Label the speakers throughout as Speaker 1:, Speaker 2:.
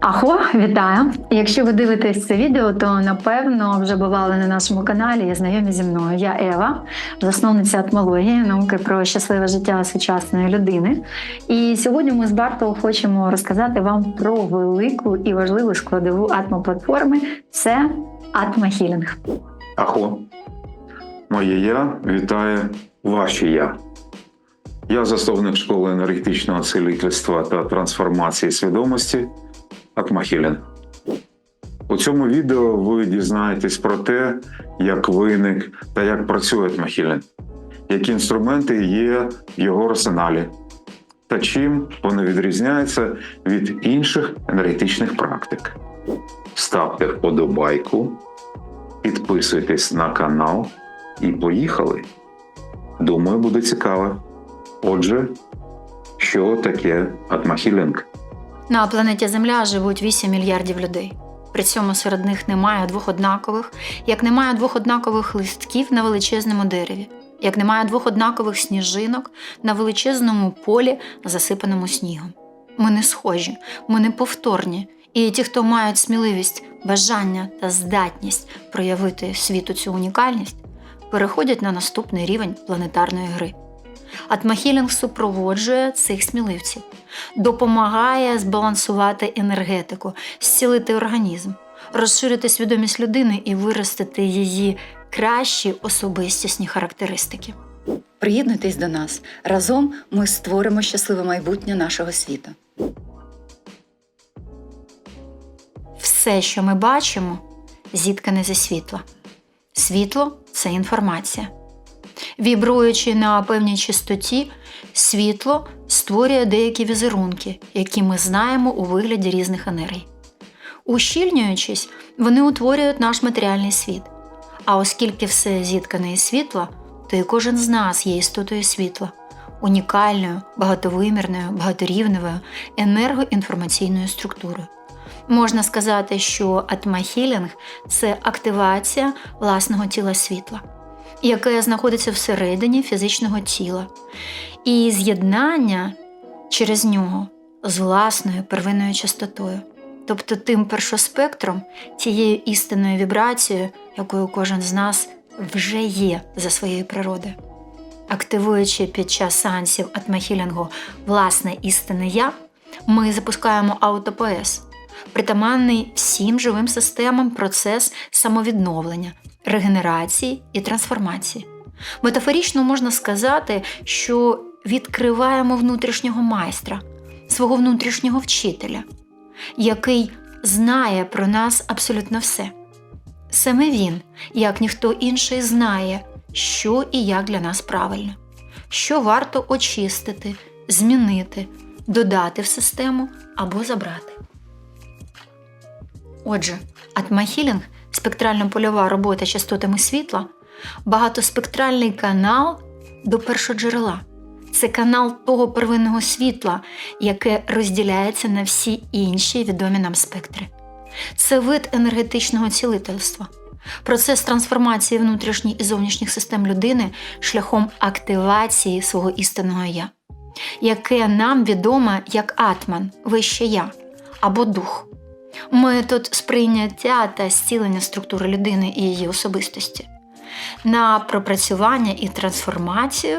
Speaker 1: Ахо, вітаю! Якщо ви дивитесь це відео, то напевно вже бували на нашому каналі і знайомі зі мною. Я Ева, засновниця атмології, науки про щасливе життя сучасної людини. І сьогодні ми з Барто хочемо розказати вам про велику і важливу складову атмоплатформи це атмохілінг.
Speaker 2: Ахо, моє я вітає ваші я. Я засновник школи енергетичного цілительства та трансформації свідомості Атмахілін. У цьому відео ви дізнаєтесь про те, як виник та як працює Атмахілін, які інструменти є в його арсеналі, та чим вони відрізняються від інших енергетичних практик. Ставте вподобайку, підписуйтесь на канал і поїхали. Думаю, буде цікаво. Отже, що таке атмахілінг?
Speaker 1: На планеті Земля живуть 8 мільярдів людей. При цьому серед них немає двох однакових, як немає двох однакових листків на величезному дереві, як немає двох однакових сніжинок на величезному полі, засипаному снігом. Ми не схожі, ми не повторні. І ті, хто мають сміливість, бажання та здатність проявити світу цю унікальність, переходять на наступний рівень планетарної гри. Атмахілінг супроводжує цих сміливців, допомагає збалансувати енергетику, зцілити організм, розширити свідомість людини і виростити її кращі особистісні характеристики.
Speaker 3: Приєднуйтесь до нас. Разом ми створимо щасливе майбутнє нашого світу.
Speaker 1: Все, що ми бачимо, зіткане зі світла. Світло це інформація. Вібруючи на певній частоті, світло створює деякі візерунки, які ми знаємо у вигляді різних енергій. Ущільнюючись, вони утворюють наш матеріальний світ. А оскільки все зіткане із світла, то і кожен з нас є істотою світла, унікальною, багатовимірною, багаторівневою енергоінформаційною структурою. Можна сказати, що атмахілінг це активація власного тіла світла, яке знаходиться всередині фізичного тіла, і з'єднання через нього з власною первинною частотою, тобто тим першоспектром, тією істинною вібрацією, якою кожен з нас вже є за своєю природою. Активуючи під час сеансів атмахілінгу власне істинне я, ми запускаємо аутопоез притаманний всім живим системам процес самовідновлення, регенерації і трансформації. Метафорично можна сказати, що відкриваємо внутрішнього майстра, свого внутрішнього вчителя, який знає про нас абсолютно все. Саме він, як ніхто інший, знає, що і як для нас правильно, що варто очистити, змінити, додати в систему або забрати. Отже, атмахілінг спектрально-польова робота частотами світла, багатоспектральний канал до першоджерела. Це канал того первинного світла, яке розділяється на всі інші відомі нам спектри. Це вид енергетичного цілительства, процес трансформації внутрішніх і зовнішніх систем людини шляхом активації свого істинного я, яке нам відоме як атман, вище я або дух метод сприйняття та зцілення структури людини і її особистості, на пропрацювання і трансформацію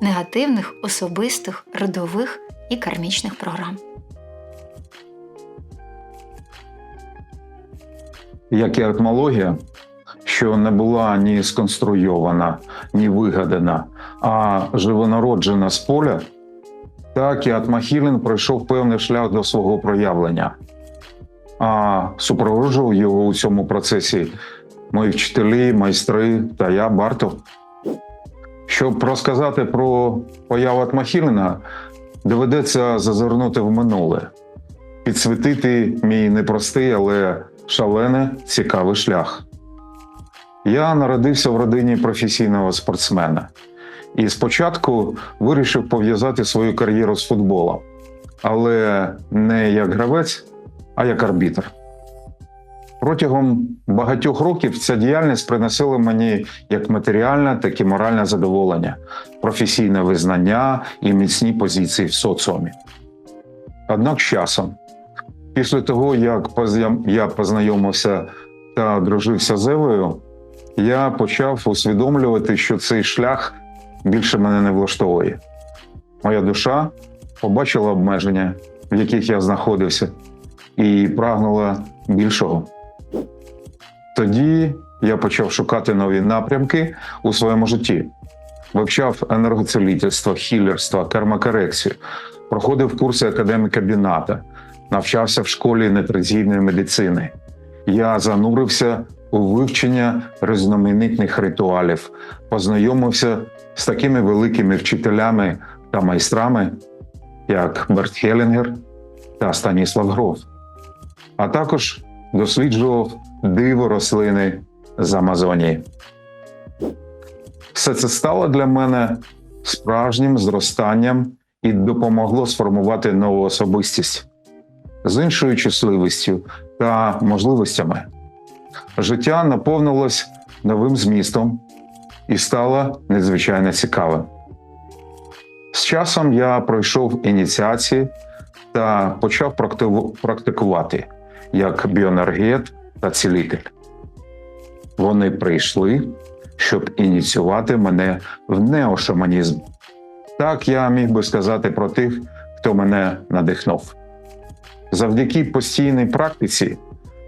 Speaker 1: негативних особистих, родових і кармічних програм.
Speaker 2: Як і атмологія, що не була ні сконструйована, ні вигадана, а живонароджена з поля, так і Атмахілін пройшов певний шлях до свого проявлення а супроводжував його у цьому процесі мої вчителі, майстри та я, Барто. Щоб розказати про появу Атмахіліна, доведеться зазирнути в минуле, підсвітити мій непростий, але шалений цікавий шлях. Я народився в родині професійного спортсмена і спочатку вирішив пов'язати свою кар'єру з футболом, але не як гравець, а як арбітр. Протягом багатьох років ця діяльність приносила мені як матеріальне, так і моральне задоволення, професійне визнання і міцні позиції в соціумі. Однак з часом, після того, як я познайомився та одружився з Евою, я почав усвідомлювати, що цей шлях більше мене не влаштовує. Моя душа побачила обмеження, в яких я знаходився, і прагнула більшого. Тоді я почав шукати нові напрямки у своєму житті, вивчав енергоцілительство, хілерство, кармакорекцію, проходив курси академіка Біната, навчався в школі нетрадиційної медицини. Я занурився у вивчення різноманітних ритуалів, познайомився з такими великими вчителями та майстрами, як Берт Хелінгер та Станіслав Гроф, а також досліджував диво рослини з Амазонії. Все це стало для мене справжнім зростанням і допомогло сформувати нову особистість з іншою щасливістю та можливостями. Життя наповнилось новим змістом і стало надзвичайно цікавим. З часом я пройшов ініціації та почав практику- практикувати як біоенергет та цілитель. Вони прийшли, щоб ініціювати мене в неошаманізм. Так я міг би сказати про тих, хто мене надихнув. Завдяки постійній практиці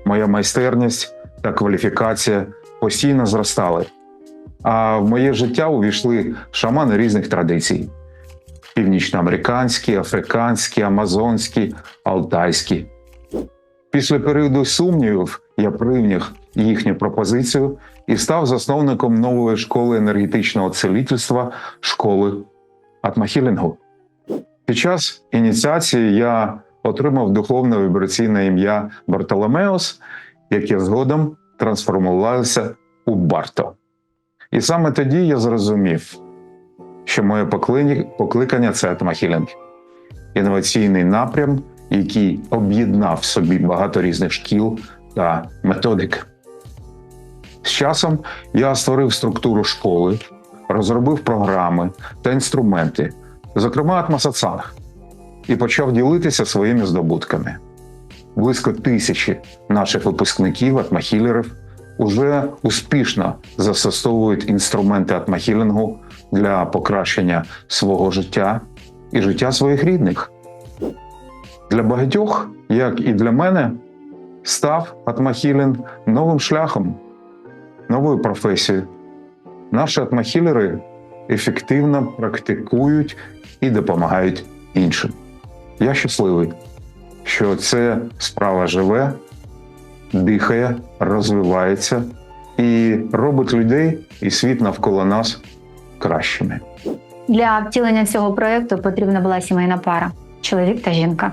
Speaker 2: моя майстерність та кваліфікація постійно зростали. А в моє життя увійшли шамани різних традицій: північноамериканські, африканські, амазонські, алтайські. Після періоду сумнівів я прийняв їхню пропозицію і став засновником нової школи енергетичного цілительства школи Атмахілінгу. Під час ініціації я отримав духовне вібраційне ім'я Бартоломеос, яке згодом трансформувалося у Барто. І саме тоді я зрозумів, що моє покликання це Атмахілінг інноваційний напрям, який об'єднав в собі багато різних шкіл та методик. З часом я створив структуру школи, розробив програми та інструменти, зокрема Атмасацанг, і почав ділитися своїми здобутками. Близько тисячі наших випускників атмахілерів уже успішно застосовують інструменти атмахілінгу для покращення свого життя і життя своїх рідних. Для багатьох, як і для мене, став атмахілінг новим шляхом, новою професією. Наші атмахілери ефективно практикують і допомагають іншим. Я щасливий, що ця справа живе, дихає, розвивається і робить людей і світ навколо нас кращими.
Speaker 1: Для втілення цього проєкту потрібна була сімейна пара чоловік та жінка.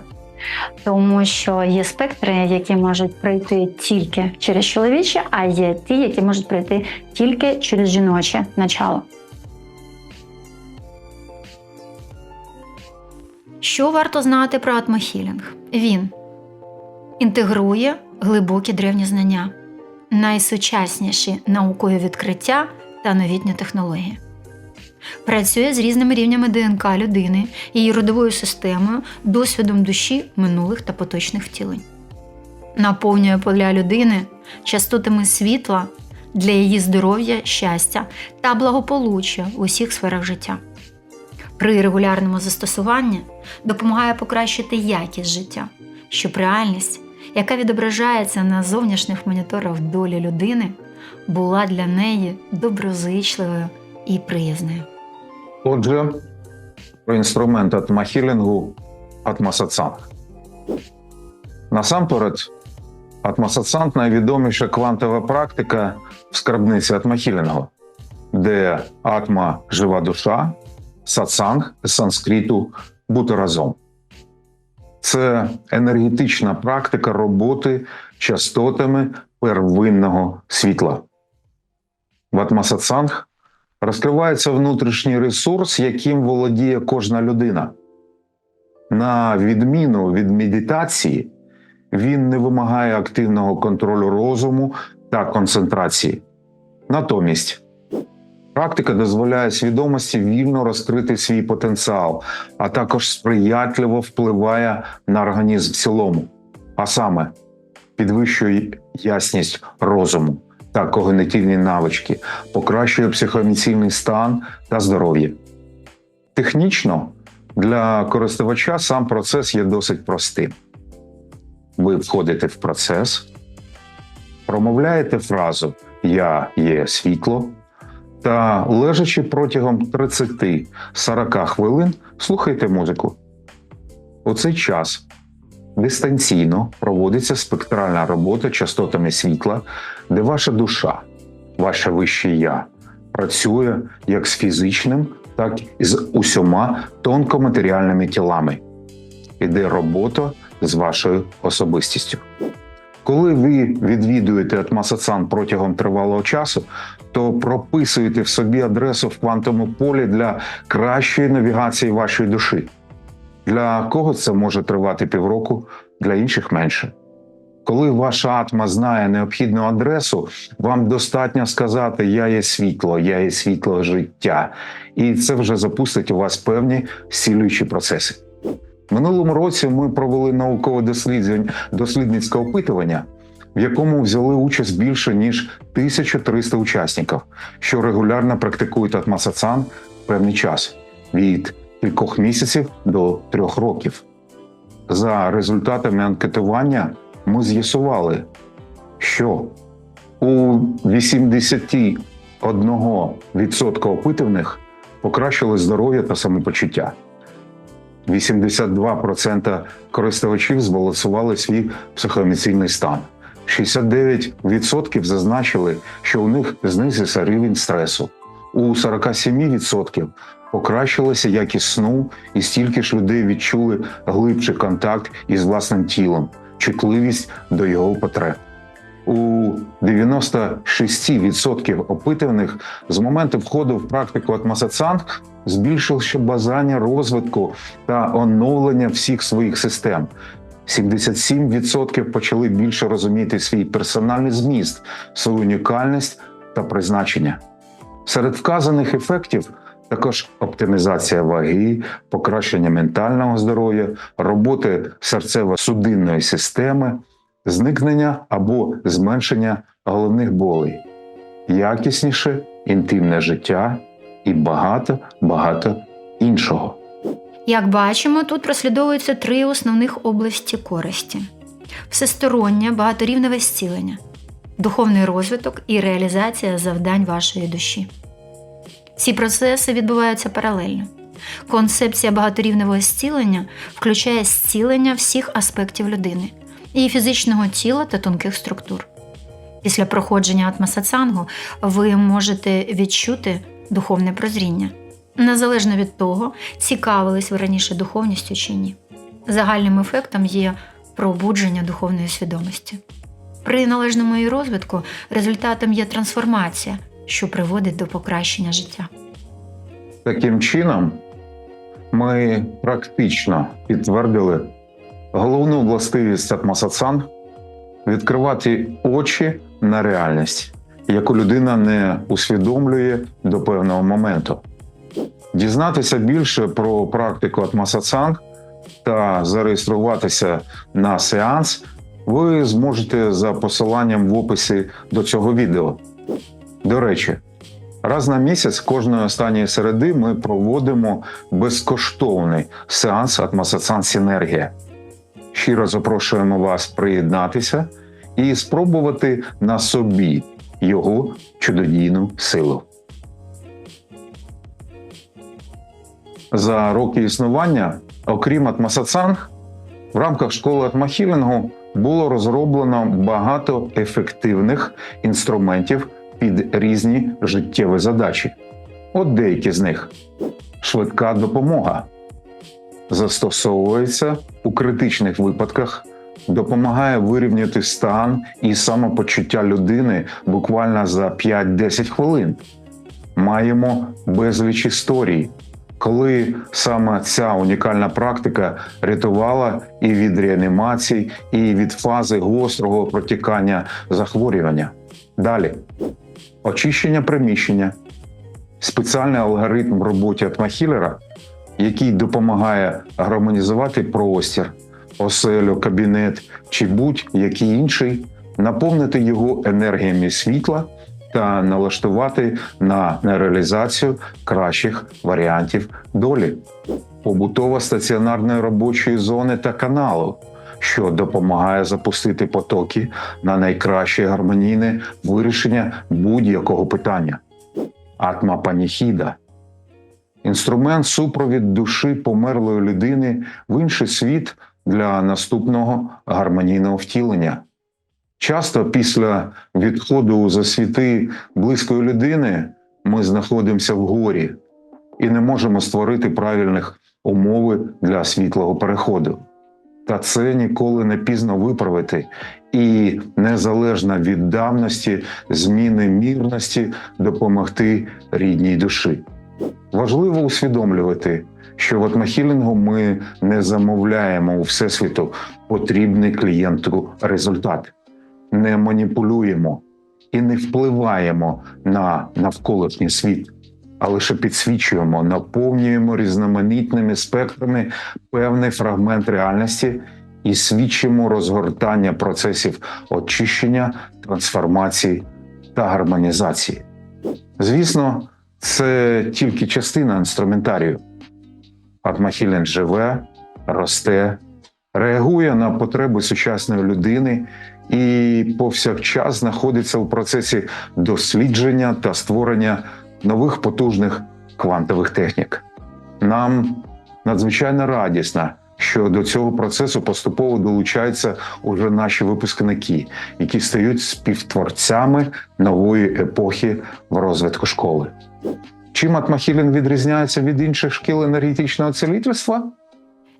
Speaker 1: Тому що є спектри, які можуть пройти тільки через чоловіче, а є ті, які можуть пройти тільки через жіноче начало. Що варто знати про атмохілінг? Він інтегрує глибокі древні знання, найсучасніші наукові відкриття та новітні технології. Працює з різними рівнями ДНК людини, її родовою системою, досвідом душі минулих та поточних втілень. Наповнює поля людини частотами світла для її здоров'я, щастя та благополуччя в усіх сферах життя. При регулярному застосуванні допомагає покращити якість життя, щоб реальність, яка відображається на зовнішніх моніторах долі людини, була для неї доброзичливою і приязною.
Speaker 2: Отже, про інструмент атмахілінгу Атмасацанг. Насамперед, Атмасацанг найвідоміша квантова практика в скарбниці Атмахілінгу, де атма жива душа, сатсанг з санскриту бути разом. Це енергетична практика роботи частотами первинного світла. В Атмасацанг розкривається внутрішній ресурс, яким володіє кожна людина. На відміну від медитації, він не вимагає активного контролю розуму та концентрації. Натомість Практика дозволяє свідомості вільно розкрити свій потенціал, а також сприятливо впливає на організм в цілому, а саме підвищує ясність розуму та когнитивні навички, покращує психоемоційний стан та здоров'я. Технічно для користувача сам процес є досить простим. Ви входите в процес, промовляєте фразу Я є світло та лежачи протягом 30-40 хвилин, слухайте музику. У цей час дистанційно проводиться спектральна робота частотами світла, де ваша душа, ваше вище я працює як з фізичним, так і з усіма тонкоматеріальними тілами. Іде робота з вашою особистістю. Коли ви відвідуєте Атмасацан протягом тривалого часу, то прописуєте в собі адресу в квантовому полі для кращої навігації вашої душі. Для кого це може тривати півроку, для інших менше. Коли ваша атма знає необхідну адресу, вам достатньо сказати Я є світло, я є світло життя, і це вже запустить у вас певні зцілюючі процеси. Минулому році ми провели наукове дослідження дослідницьке опитування, в якому взяли участь більше ніж 1300 учасників, що регулярно практикують атмасацан певний час від кількох місяців до трьох років. За результатами анкетування ми з'ясували, що у 81% опитаних покращили здоров'я та самопочуття. 82% користувачів збалансували свій психоемоційний стан. 69% зазначили, що у них знизився рівень стресу. У 47% покращилася якість сну, і стільки ж людей відчули глибший контакт із власним тілом, чутливість до його потреб. У 96% опитаних з моменту входу в практику Атмасацанг збільшилося бажання розвитку та оновлення всіх своїх систем. 77% почали більше розуміти свій персональний зміст, свою унікальність та призначення. Серед вказаних ефектів також оптимізація ваги, покращення ментального здоров'я, роботи серцево-судинної системи, зникнення або зменшення головних болей, якісніше інтимне життя і багато багато іншого.
Speaker 1: Як бачимо, тут прослідовуються три основних області користі: всестороннє багаторівневе зцілення, духовний розвиток і реалізація завдань вашої душі. Ці процеси відбуваються паралельно. Концепція багаторівневого зцілення включає зцілення всіх аспектів людини, її фізичного тіла та тонких структур. Після проходження атмасацангу ви можете відчути духовне прозріння, незалежно від того, цікавились ви раніше духовністю чи ні. Загальним ефектом є пробудження духовної свідомості. При належному її розвитку результатом є трансформація, що приводить до покращення життя.
Speaker 2: Таким чином, ми практично підтвердили головну властивість Атмасацан відкривати очі на реальність, яку людина не усвідомлює до певного моменту. Дізнатися більше про практику Атмасацанг та зареєструватися на сеанс ви зможете за посиланням в описі до цього відео. До речі, раз на місяць кожної останньої середи ми проводимо безкоштовний сеанс Атмасацан Синергія. Щиро запрошуємо вас приєднатися і спробувати на собі його чудодійну силу. За роки існування, окрім Атмасацанг, в рамках школи атмахілінгу було розроблено багато ефективних інструментів під різні життєві задачі. От деякі з них: швидка допомога застосовується у критичних випадках, допомагає вирівняти стан і самопочуття людини буквально за 5-10 хвилин. Маємо безліч історій, коли саме ця унікальна практика рятувала і від реанімацій, і від фази гострого протікання захворювання. Далі очищення приміщення, спеціальний алгоритм в роботі атмахілера, який допомагає гармонізувати простір, оселю, кабінет чи будь-який інший, наповнити його енергіями світла та налаштувати на реалізацію кращих варіантів долі, побутово стаціонарної робочої зони та каналу, що допомагає запустити потоки на найкраще гармонійне вирішення будь-якого питання. Атма паніхіда інструмент супровід душі померлої людини в інший світ для наступного гармонійного втілення. Часто після відходу за світи близької людини ми знаходимося в горі і не можемо створити правильних умови для світлого переходу. Та це ніколи не пізно виправити, і незалежно від давності, зміни мірності допомогти рідній душі. Важливо усвідомлювати, що в атмахілінгу ми не замовляємо у всесвіту потрібний клієнту результат, не маніпулюємо і не впливаємо на навколишній світ, а лише підсвічуємо, наповнюємо різноманітними спектрами певний фрагмент реальності і свідчимо розгортання процесів очищення, трансформації та гармонізації. Звісно, це тільки частина інструментарію. Атмахілін живе, росте, реагує на потреби сучасної людини і повсякчас знаходиться у процесі дослідження та створення нових потужних квантових технік. Нам надзвичайно радісно, що до цього процесу поступово долучаються уже наші випускники, які стають співтворцями нової епохи в розвитку школи. Чим Атмахілін відрізняється від інших шкіл енергетичного цілительства?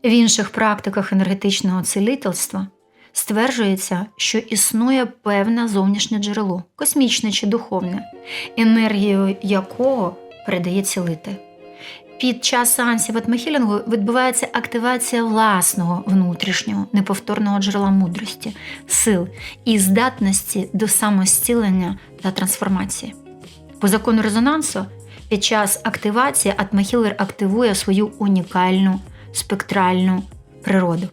Speaker 1: В інших практиках енергетичного цілительства стверджується, що існує певне зовнішнє джерело, космічне чи духовне, енергію якого передає цілитель. Під час сеансів атмахілінгу відбувається активація власного внутрішнього неповторного джерела мудрості, сил і здатності до самостілення та трансформації. По закону резонансу, під час активації атмахілер активує свою унікальну спектральну природу,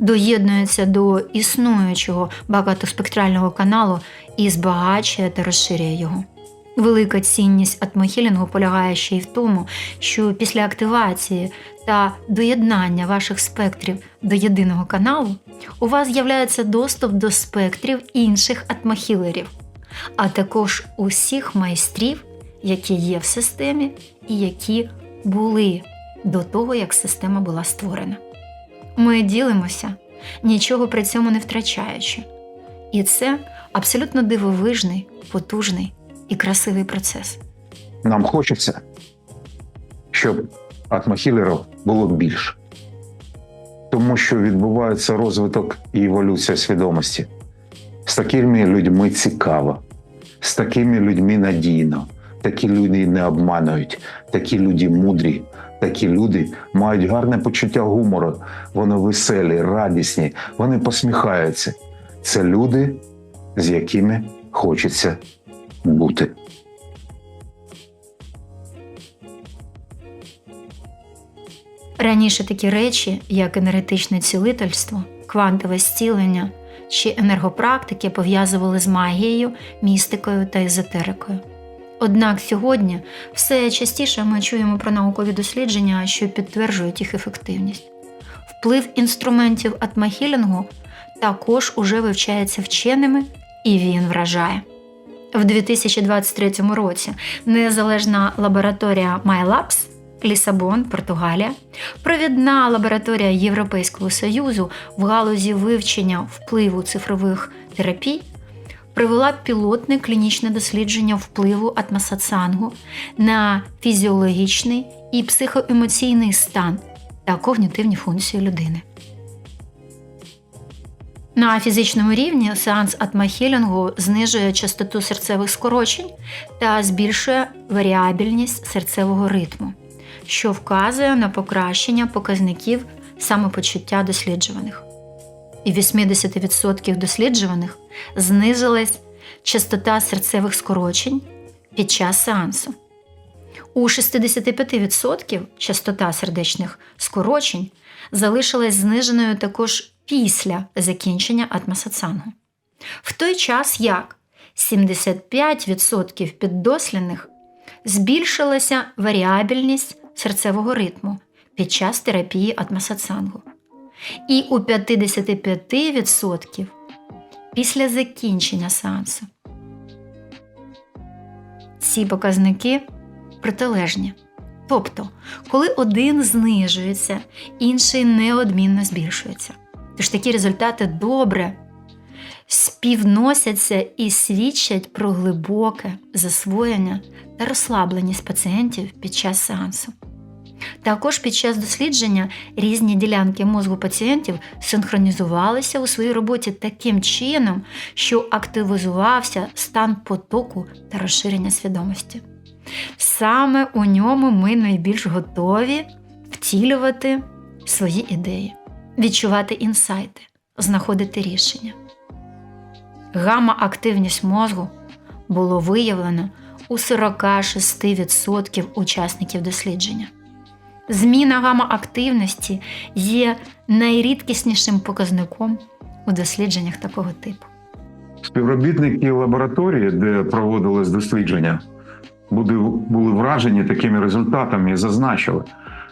Speaker 1: доєднується до існуючого багатоспектрального каналу і збагачує та розширює його. Велика цінність атмохілінгу полягає ще й в тому, що після активації та доєднання ваших спектрів до єдиного каналу у вас з'являється доступ до спектрів інших атмохілерів, а також усіх майстрів, які є в системі і які були до того, як система була створена. Ми ділимося, нічого при цьому не втрачаючи. І це абсолютно дивовижний, потужний і красивий процес.
Speaker 2: Нам хочеться, щоб атмохілерів було більше. Тому що відбувається розвиток і еволюція свідомості. З такими людьми цікаво, з такими людьми надійно, такі люди не обманують, такі люди мудрі, такі люди мають гарне почуття гумору, вони веселі, радісні, вони посміхаються. Це люди, з якими хочеться бути.
Speaker 1: Раніше такі речі, як енергетичне цілительство, квантове зцілення чи енергопрактики, пов'язували з магією, містикою та езотерикою. Однак сьогодні все частіше ми чуємо про наукові дослідження, що підтверджують їх ефективність. Вплив інструментів атмахілінгу також уже вивчається вченими, і він вражає. В 2023 році незалежна лабораторія MyLabs Лісабон, Португалія, провідна лабораторія Європейського Союзу в галузі вивчення впливу цифрових терапій провела пілотне клінічне дослідження впливу атмосацангу на фізіологічний і психоемоційний стан та когнітивні функції людини. На фізичному рівні сеанс атмахілінгу знижує частоту серцевих скорочень та збільшує варіабільність серцевого ритму, що вказує на покращення показників самопочуття досліджуваних. І 80% досліджуваних знизилась частота серцевих скорочень під час сеансу. У 65% частота сердечних скорочень залишилась зниженою також після закінчення атмосацангу. В той час як 75% піддослідних збільшилася варіабельність серцевого ритму під час терапії атмосацангу. І у 55% після закінчення сеансу. Ці показники протилежні. Тобто, коли один знижується, інший неодмінно збільшується. Тож такі результати добре співносяться і свідчать про глибоке засвоєння та розслабленість пацієнтів під час сеансу. Також під час дослідження різні ділянки мозку пацієнтів синхронізувалися у своїй роботі таким чином, що активізувався стан потоку та розширення свідомості. Саме у ньому ми найбільш готові втілювати свої ідеї, відчувати інсайти, знаходити рішення. Гамма-активність мозку було виявлено у 46% учасників дослідження. Зміна гамма-активності є найрідкіснішим показником у дослідженнях такого типу.
Speaker 2: Співробітники лабораторії, де проводилось дослідження, були, вражені такими результатами і зазначили,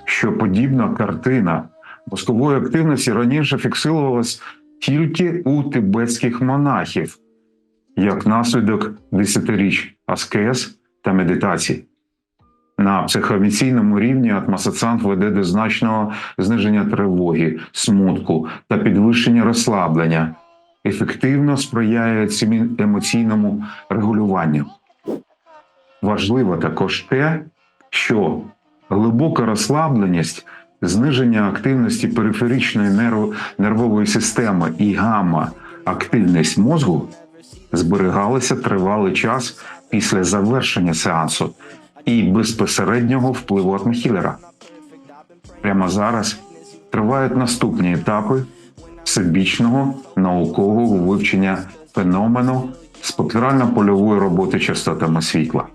Speaker 2: що подібна картина мозкової активності раніше фіксувалась тільки у тибетських монахів, як наслідок десятиріч аскез та медитацій. На психоемоційному рівні атмосацант веде до значного зниження тривоги, смутку та підвищення розслаблення, ефективно сприяє цим емоційному регулюванню. Важливо також те, що глибока розслабленість, зниження активності периферичної нерв- нервової системи і гамма активність мозку зберігалися тривалий час після завершення сеансу і безпосереднього впливу атмохілера. Прямо зараз тривають наступні етапи всебічного наукового вивчення феномену спектрально-польової роботи частотами світла.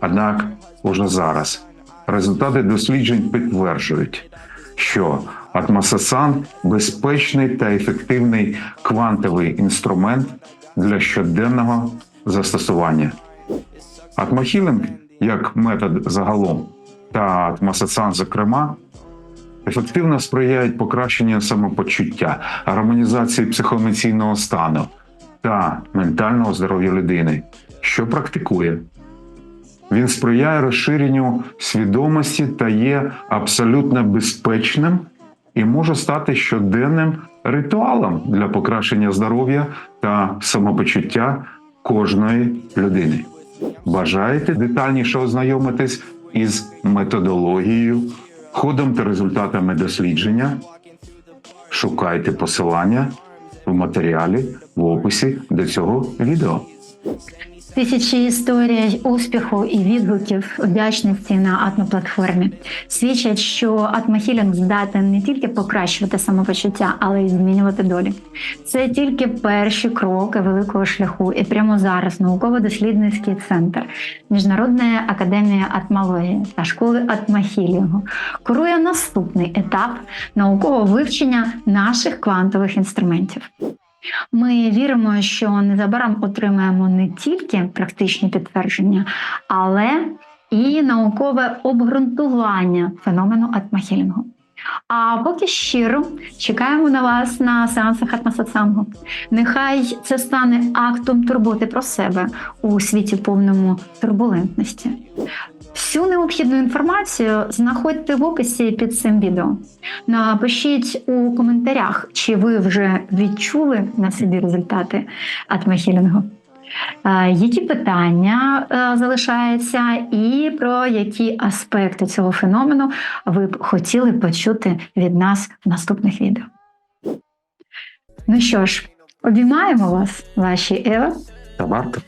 Speaker 2: Однак уже зараз результати досліджень підтверджують, що атмосасан безпечний та ефективний квантовий інструмент для щоденного застосування. Атмохілінг як метод загалом та атмосасан, зокрема, ефективно сприяють покращенню самопочуття, гармонізації психоемоційного стану та ментального здоров'я людини, що практикує. Він сприяє розширенню свідомості та є абсолютно безпечним і може стати щоденним ритуалом для покращення здоров'я та самопочуття кожної людини. Бажаєте детальніше ознайомитись із методологією, ходом та результатами дослідження? Шукайте посилання в матеріалі в описі до цього відео.
Speaker 4: Тисячі історій успіху і відгуків вдячності на атмоплатформі свідчать, що атмохілінг здатен не тільки покращувати самопочуття, але й змінювати долі. Це тільки перші кроки великого шляху, і прямо зараз науково-дослідницький центр Міжнародної академії атмології та школи атмохілінгу курує наступний етап наукового вивчення наших квантових інструментів. Ми віримо, що незабаром отримаємо не тільки практичні підтвердження, але і наукове обґрунтування феномену атмохілінгу. А поки щиро чекаємо на вас на сеансах атмосатсангу. Нехай це стане актом турботи про себе у світі повному турбулентності. Всю необхідну інформацію знаходьте в описі під цим відео. Напишіть у коментарях, чи ви вже відчули на собі результати атмохілінгу. Е, Які питання е, залишаються, і про які аспекти цього феномену ви б хотіли почути від нас в наступних відео? Ну що ж, обіймаємо вас, ваші Ева
Speaker 2: Та варто.